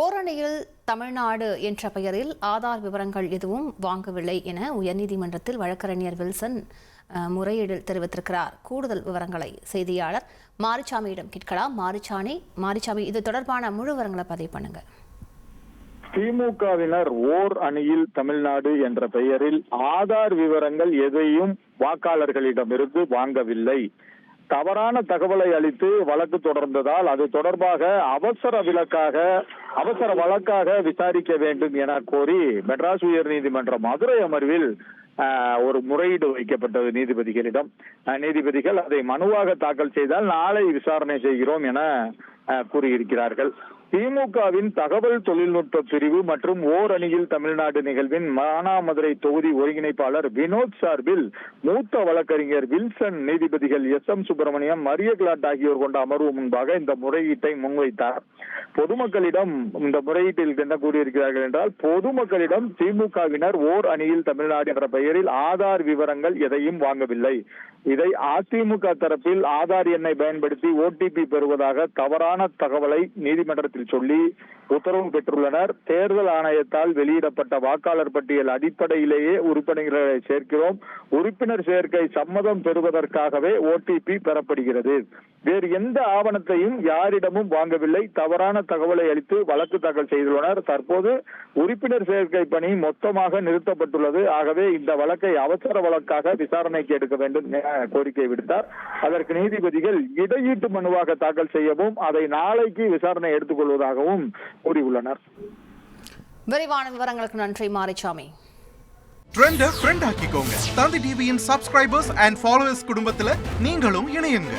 ஓரணியில் தமிழ்நாடு என்ற பெயரில் ஆதார் விவரங்கள் எதுவும் வாங்கவில்லை என உயர்நீதிமன்றத்தில் வழக்கறிஞர் வில்சன் முறையீடு முறையீடில் தெரிவித்திருக்கிறார். கூடுதல் விவரங்களை செய்தியாளர் மாரிச்சாமியிடம் கேட்கலாம். மாரிச்சாமி மாரிச்சாமி இது தொடர்பான முழு விவரங்களை பதிவு பண்ணுங்க. திமுகவினர் ஓர் அணியில் தமிழ்நாடு என்ற பெயரில் ஆதார் விவரங்கள் எதையும் வாக்காளர்களிடமிருந்து வாங்கவில்லை. தவறான தகவலை அளித்து வழக்கு தொடர்ந்ததால் அது தொடர்பாக அவசர விலக்காக அவசர வழக்காக விசாரிக்க வேண்டும் என கோரி மெட்ராஸ் உயர்நீதிமன்ற மதுரை அமர்வில் ஒரு முறையீடு வைக்கப்பட்டது நீதிபதிகளிடம். நீதிபதிகள் அதை மனுவாக தாக்கல் செய்தால் நாளை விசாரணை செய்கிறோம் என கூறியிருக்கிறார்கள். திமுகவின் தகவல் தொழில்நுட்ப பிரிவு மற்றும் ஓர் அணியில் தமிழ்நாடு நிகழ்வின் மானாமதுரை தொகுதி ஒருங்கிணைப்பாளர் வினோத் சார்பில் மூத்த வழக்கறிஞர் வில்சன் நீதிபதிகள் எஸ் எம் சுப்பிரமணியம் மரிய கிளாட் ஆகியோர் கொண்ட அமர்வு முன்பாக இந்த முறையீட்டை முன்வைத்தார். பொதுமக்களிடம் இந்த முறையீட்டில் என்ன கூறியிருக்கிறார்கள் என்றால் பொதுமக்களிடம் திமுகவினர் ஓர் அணியில் தமிழ்நாடு என்ற பெயரில் ஆதார் விவரங்கள் எதையும் வாங்கவில்லை. இதை அதிமுக தரப்பில் ஆதார் எண்ணை பயன்படுத்தி ஓடிபி பெறுவதாக தவறான தகவலை நீதிமன்றத்தில் சொல்லி உத்தரவு பெற்றுள்ளனர். தேர்தல் ஆணையத்தால் வெளியிடப்பட்ட வாக்காளர் பட்டியல் அடிப்படையிலேயே உறுப்பினர்களை சேர்க்கிறோம். உறுப்பினர் சேர்க்கை சம்மதம் பெறுவதற்காகவே ஓடிபி பெறப்படுகிறது. வேறு எந்த ஆவணத்தையும் யாரிடமும் வாங்கவில்லை. தவறான தகவலை அளித்து வழக்கு தாக்கல் செய்துள்ளனர். தற்போது உறுப்பினர் சேர்க்கை பணி மொத்தமாக நிறுத்தப்பட்டுள்ளது. ஆகவே இந்த வழக்கை அவசர வழக்காக விசாரணைக்கு எடுக்க வேண்டும் என கோரிக்கை விடுத்தார். அதற்கு நீதிபதிகள் இடையீட்டு மனுவாக தாக்கல் செய்யவும் அதை நாளைக்கு விசாரணை எடுத்துக்கொள்வதாகவும் கூறியுள்ளனர். விரிவான விவரங்களுக்கு நன்றி மாரிச்சாமி. ட்ரெண்ட ஃப்ரெண்ட் ஆக்கிக்கோங்க. தந்தி டிவியின் சப்ஸ்கிரைபர்ஸ் அண்ட் ஃபாலோவர்ஸ் குடும்பத்துல நீங்களும் இணையுங்க.